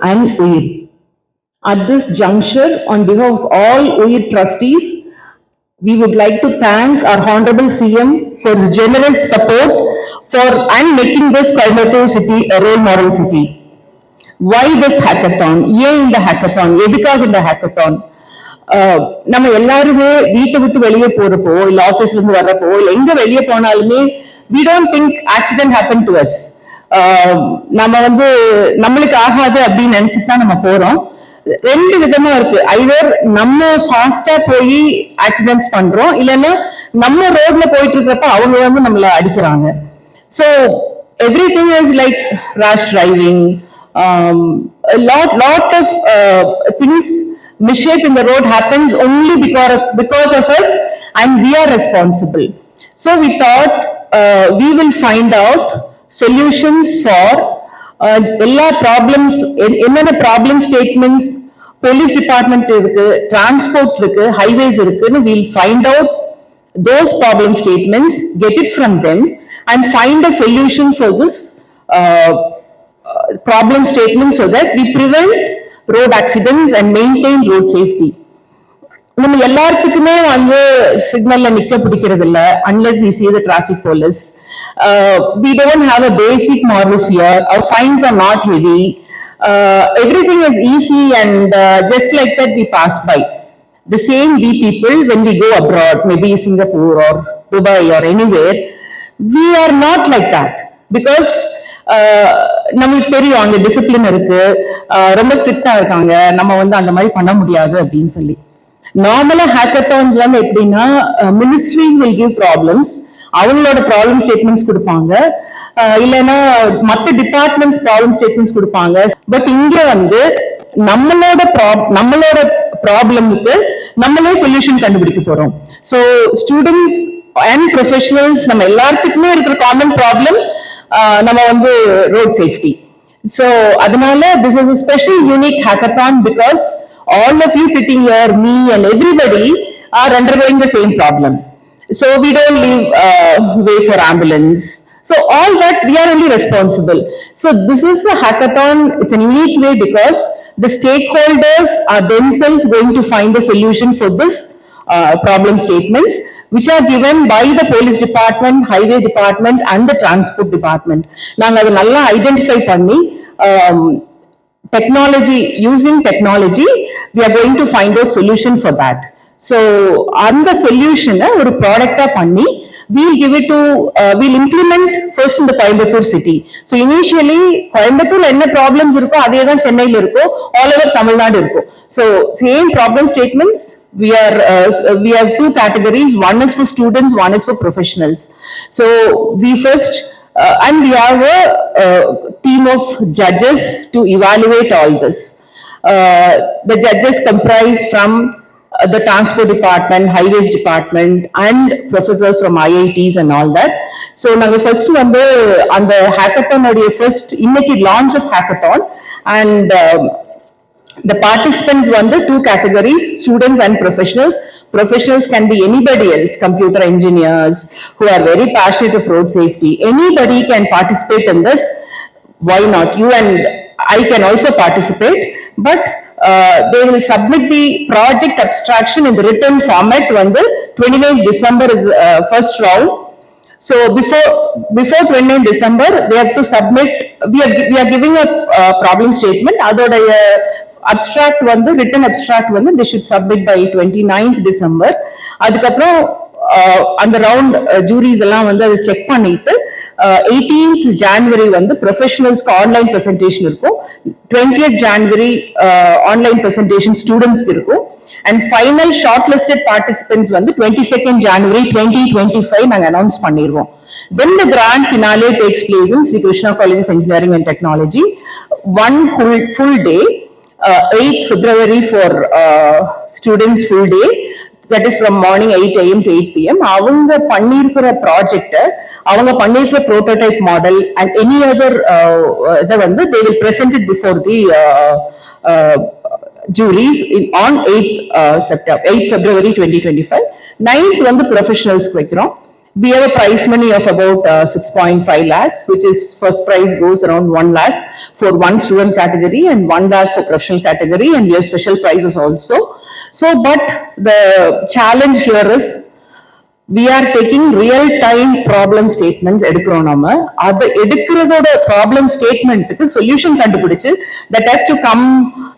and UIR. At this juncture, on behalf of all UIR trustees, we would like to thank our Honorable CM for his generous support for and making this Coimbatore city a role model city. Why this hackathon? ஏன் இந்த hackathon? எதுக்காக இந்த hackathon? ஆஹ் நம்ம எல்லாருமே வீட்டை விட்டு வெளியே போறப்போ இல்ல ஆபீஸ்ல இருந்து வர்றப்போ இல்ல எங்க வெளியே போனாலுமே we don't think accident happened to us ஆஹ் நம்ம வந்து நம்மளுக்கு ஆகாது அப்படின்னு நினைச்சிட்டு தான் நம்ம போறோம். ரெண்டு விதமா இருக்கு. ஐதர் நம்ம ஃபாஸ்டா போய் ஆக்சிடென்ட்ஸ் பண்றோம் இல்லைன்னா நம்ம ரோட்ல போயிட்டு இருக்கிறப்ப அவங்க வந்து நம்மள அடிக்கிறாங்க. So every thing is like rash driving lot lot of things mishap இந்த road happens only because of because of us and we are responsible so we thought we will find out solutions for எல்லா problems என்னென்ன problem statements police department இருக்கு transport இருக்கு highways இருக்குன்னு will find out those problem statements get it from them and find a solution for this problem statement so that we prevent road accidents and maintain road safety நம்ம எல்லாத்துக்குமே வந்து சிக்னல்ல நிக்க பிடிக்கிறது இல்லை unless we see the traffic police Uh, we don't have a basic model here. Our fines are not heavy. Uh, everything is easy and uh, just like that we pass by. The same we people when we go abroad, maybe Singapore or Dubai or anywhere, we are not like that because uh, நம்மளுக்கு தெரியும் அங்க discipline இருக்கு ரொம்ப ஸ்ட்ரிக்டா இருக்காங்க நம்ம வந்து அந்த மாதிரி பண்ண முடியாது அப்படின்னு சொல்லி நார்மலா ஹேக்கத்தான்ஸ் வந்து எப்படின்னா மினிஸ்ட்ரிஸ் வில் கிவ் ப்ராப்ளம்ஸ் அவங்களோட ப்ராப்ளம் ஸ்டேட்மெண்ட்ஸ் கொடுப்பாங்க. இல்லைன்னா மற்ற டிபார்ட்மெண்ட்ஸ் ப்ராப்ளம் ஸ்டேட்மெண்ட்ஸ் கொடுப்பாங்க. பட் இங்க வந்து நம்மளோட ப்ராப் நம்மளோட ப்ராப்ளமுக்கு நம்மளே சொல்யூஷன் கண்டுபிடிக்க போறோம். ஸோ ஸ்டூடெண்ட்ஸ் அண்ட் ப்ரொஃபஷனல்ஸ் நம்ம எல்லாத்துக்குமே இருக்கிற காமன் ப்ராப்ளம் நம்ம வந்து ரோட் சேஃப்டி ஸோ அதனால this is special unique hackathon because all of you sitting near me and everybody are are undergoing the same problem So we don't leave uh, way for ambulance. So all that we are only responsible. So this is a hackathon. It's an unique way because the stakeholders are themselves going to find a solution for this uh, problem statements which are given by the police department, highway department and the transport department. நாங்க அதை நல்லா identify பண்ணி um, technology, using technology, we are going to find out solution for that. So அந்த சொல்யூஷனை ஒரு ப்ராடக்டா பண்ணி we'll give it to, uh, we'll implement first in the Coimbatore city. So initially, கோயம்புத்தூர்ல என்ன ப்ராப்ளம்ஸ் இருக்கோ அதே தான் சென்னையில இருக்கோ ஆல் ஓவர் தமிழ்நாடு இருக்கும். So same problem statements, we are, uh, we have two categories, one is for students, one is for professionals. So we first, uh, and we have a, uh team of judges to evaluate all this. Uh, the judges comprise from uh, the transport department, highways department, and professors from IITs and all that. So நாங்க first வந்து அந்த hackathon உடைய first இன்னைக்கு launch of hackathon and um, the participants வந்து two categories, students and professionals. Professionals can be anybody else, computer engineers who are very passionate of road safety. Anybody can participate in this. Why not? You and I can also participate, but uh, they will submit the project abstraction in the written format வந்து 29th December is uh, first round. So before, before 29 December, they have to submit, we are, gi- we are giving a uh, problem statement, அதோடைய abstract வந்து, written abstract வந்து, they should submit by 29th December. அதுக்கப்புறம் uh, அந்த round juries எல்லாம் வந்து அதை check பண்ணிட்டு eighteenth January வந்து ப்ரொஃபஷனல்ஸ்க்கு ஆன்லைன் ப்ரெசன்டேஷன் இருக்கும். டுவெண்ட்டி ஜான்வரி ஆன்லைன் ப்ரெசன்டேஷன் ஸ்டூடெண்ட்ஸ்க்கு இருக்கும். And final short listed participants வந்து twenty second January twenty twenty five நாங்கள் அனௌன்ஸ் பண்ணிடுவோம் then the grand finale takes place in Shri Krishna college of engineering and technology one full full day eight February for students full day that is from morning eight AM to eight PM அவங்க பண்ணியிருக்கிற ப்ராஜெக்டை அவங்க பண்ணியிருக்கிற prototype model and any other இதை வந்து they will present it before the juries on eight September eight February twenty twenty five ninth வந்து ப்ரொஃபஷனல்ஸ்க்கு வைக்கிறோம் We have a prize money of about uh, 6.5 lakhs, which is first prize goes around 1 lakh for one student category and 1 lakh for professional category, and we have special prizes also. So, but the challenge here is we are taking real time problem statements எடுக்கிறோம் நம்ம அது எடுக்கிறதோட problem ஸ்டேட்மெண்ட்டுக்கு solution கண்டுபிடிச்சு that has to come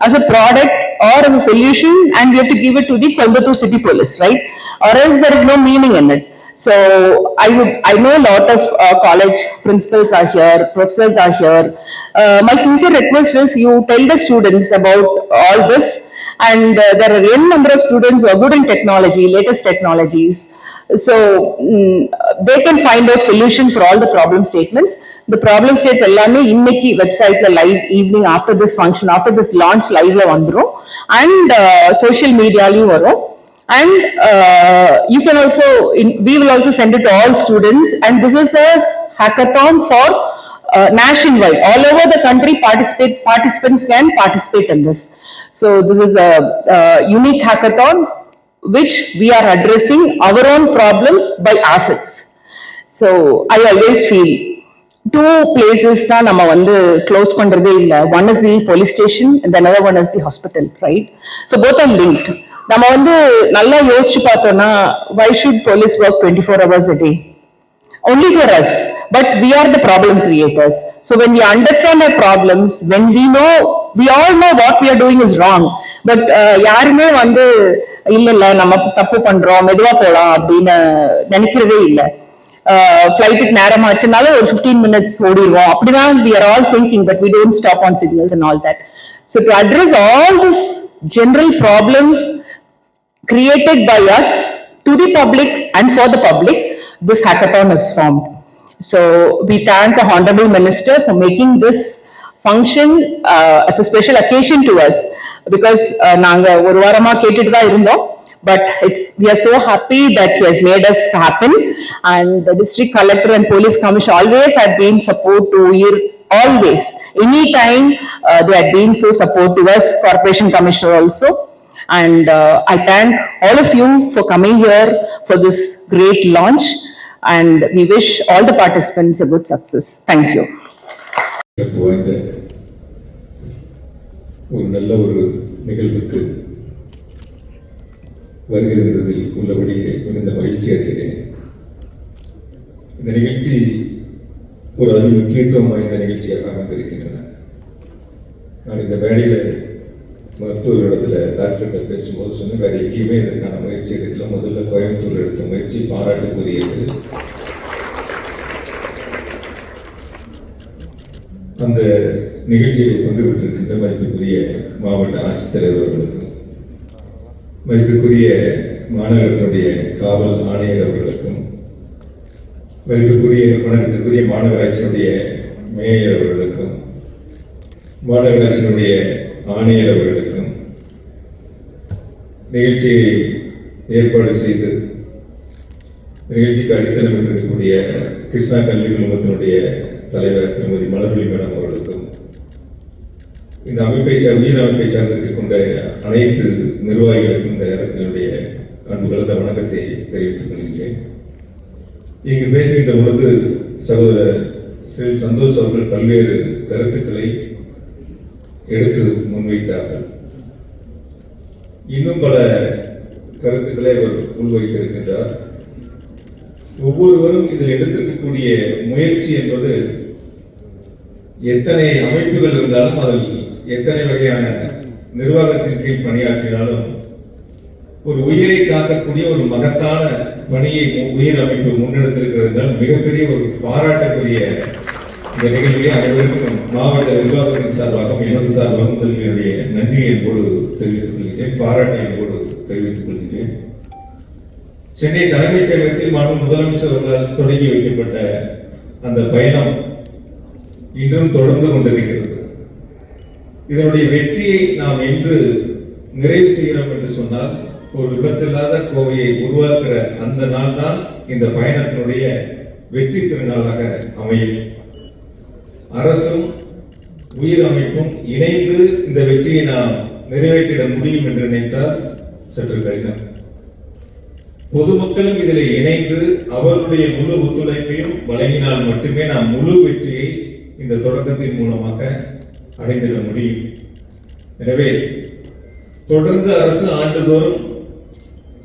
as a product or as a solution and we have to give it to the Coimbatore city police right or else there is no meaning in it so i would i know a lot of uh, college principals are here professors are here uh, my sincere request is you tell the students about all this and uh, there are n number of students who are good in technology latest technologies so mm, they can find out solution for all the problem statements. The problem states எல்லாமே இன்னைக்கு வெப்சைட்ல live evening after this function after this launch லைவ்ல வந்துரும் and social மீடியாலையும் வரும் and you can also we will also send it all students and this is a hackathon for uh, nationwide, all over the country participate, participants can participate in this. So this is a, a unique hackathon which we are addressing our own problems by ourselves. So I always feel two places தான் நம்ம வந்து close பண்றதே இல்ல one is the police station and another one is the hospital right so both are linked நம்ம வந்து நல்லா யோசிச்சு பார்த்தோம்னா why should police work 24 hours a day only for us but we are the problem creators so when we understand our problems when we know we all know what we are doing is wrong but uh, யாருமே வந்து இல்ல இல்ல நம்ம தப்பு பண்றோம் மெதுவா போலாம் அப்படின்னு நினைக்கிறதே இல்ல ஃபிளைட்டுக்கு நேரமாச்சுனால ஒரு 15 மினிட்ஸ் ஓடிடுவோம் அப்படிதான் we are all thinking but we don't stop on signals and all that so to address all these general problems created by us to the public and for the public, this hackathon is formed. So we thank the Honorable Minister for making this function uh, as a special occasion to us because uh, நாங்க ஒரு வாரமா கேட்டுட்டு தான் இருந்தோம் but it's we are so happy that he has made us happen and the district collector and police commissioner always have been support to year always anytime uh, they had been so support to us corporation commissioner also and uh, I thank all of you for coming here for this great launch and we wish all the participants a good success. Thank you. ஒரு நல்ல ஒரு நிகழ்வுக்கு வருகிறதில் உள்ளபடியே மிகுந்த மகிழ்ச்சி அடைகிறேன். இந்த நிகழ்ச்சி ஒரு அதி முக்கியத்துவம் வாய்ந்த நிகழ்ச்சியாக அமைந்திருக்கின்றன. நான் இந்த மேடையில் மருத்துவ இடத்துல டாக்டர்கிட்ட பேசும்போது சொன்னேன் வேற எங்கேயுமே இதற்கான முயற்சி எடுக்கல. முதல்ல கோயம்புத்தூர் எடுத்த முயற்சி பாராட்டுக்குரியது அந்த நிகழ்ச்சியை பங்கு பெற்றிருக்கின்ற மதிப்புக்குரிய மாவட்ட ஆட்சித்தலைவர் அவர்களுக்கும் மதிப்புக்குரிய மாநகரத்தினுடைய காவல் ஆணையர் அவர்களுக்கும் மதிப்புக்குரிய வணக்கத்திற்குரிய மாநகராட்சியினுடைய மேயர் அவர்களுக்கும் மாநகராட்சியினுடைய ஆணையர் அவர்களுக்கும் நிகழ்ச்சியை ஏற்பாடு செய்து நிகழ்ச்சிக்கு அடித்தளம் இருக்கக்கூடிய கிருஷ்ணா கல்வி குழுமத்தினுடைய தலைவர் திருமதி மலர்வழி மேடம் இந்த அமைப்பை சார்ந்த உயிர் அமைப்பை சார்ந்திருக்கின்ற அனைத்து நிர்வாகிகளுக்கும் இந்த இடத்தினுடைய அன்பு கலந்த வணக்கத்தை தெரிவித்துக் கொள்கின்றேன். இங்கு பேசுகின்ற பொழுது சகோதரர் ஸ்ரீ சந்தோஷ் அவர்கள் பல்வேறு கருத்துக்களை எடுத்து முன்வைத்தார்கள். இன்னும் பல கருத்துக்களை அவர் முன்வைத்திருக்கின்றார். ஒவ்வொருவரும் இதில் எடுத்திருக்கக்கூடிய முயற்சி என்பது எத்தனை அமைப்புகள் இருந்தாலும் அதில் எத்தனை வகையான நிர்வாகத்தின் கீழ் பணியாற்றினாலும் ஒரு உயிரை காக்கக்கூடிய ஒரு மகத்தான பணியை உயிர் அமைப்பு முன்னெடுத்திருக்கிறது என்றால் மிகப்பெரிய ஒரு பாராட்டக்கூடிய இந்த நிகழ்விலே அனைவருக்கும் மாவட்ட நிர்வாகத்தின் சார்பாகவும் எனது சார்பாகவும் முதல்வருடைய நன்றியை என்போடு தெரிவித்துக் கொள்கிறேன் பாராட்டை என்போடு தெரிவித்துக் கொள்கிறேன் சென்னை தலைமைச் செயலகத்தில் மாண்பு முதலமைச்சர் அவர்களால் தொடங்கி வைக்கப்பட்ட அந்த பயணம் இன்றும் தொடர்ந்து கொண்டிருக்கிறது. இதனுடைய வெற்றியை நாம் என்று நிறைவு செய்கிறோம் என்று சொன்னால் ஒரு விபத்தில்லாத கோவையை உருவாக்குற அந்த நாள் தான் இந்த பயணத்தினுடைய வெற்றி திருநாளாக அமையும். அரசும் உயிர் அமைப்பும் இணைந்து இந்த வெற்றியை நாம் நிறைவேற்றிட முடியும் என்று நினைத்தால் சற்று கடினம். பொதுமக்களும் இதில் இணைந்து அவருடைய முழு ஒத்துழைப்பையும் வழங்கினால் மட்டுமே நாம் முழு வெற்றியை இந்த தொடக்கத்தின் மூலமாக அடைந்திட முடியும். எனவே தொடர்ந்து அரசு ஆண்டுதோறும்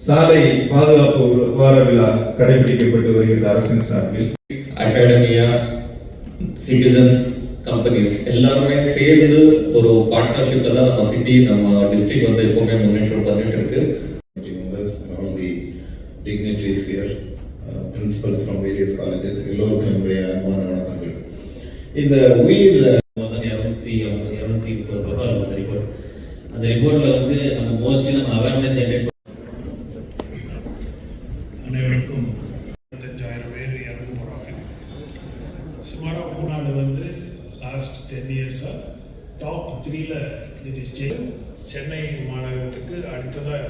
சாலை பாதுகாப்பு வார விழா கடைபிடிக்கப்பட்டு வருகிறது அரசின் சார்பில். அகாடமியா சிட்டிசன்ஸ் கம்பெனிஸ் எல்லாருமே சேர்ந்து ஒரு பார்ட்னர்ஷிப்ல தான் நம்ம சிட்டி நம்ம டிஸ்ட்ரிக்ட் வந்து எப்பவுமே முன்னேற்றம் பண்ணிட்டு இருக்கு. Here, uh, principals from various colleges, எல்லோருக்கும் என்னுடைய அன்பான வணக்கங்கள். இந்த உயிர் இரநூத்தி முப்பது பக்கம் இருக்கும் அந்த ரிப்போர்ட் அந்த ரிப்போர்ட்ல வந்து நம்ம மோஸ்ட்லி நம்ம அவேர்னஸ் ஜென்ரேட் அனைவருக்கும் இருபத்தஞ்சாயிரம் பேர் இறந்து போகிறாங்க சுமாராக மூணாண்டு வந்து லாஸ்ட் டென் இயர்ஸாக டாப் த்ரீல இட் இஸ் சென்னை மாநகரத்துக்கு அடுத்ததாக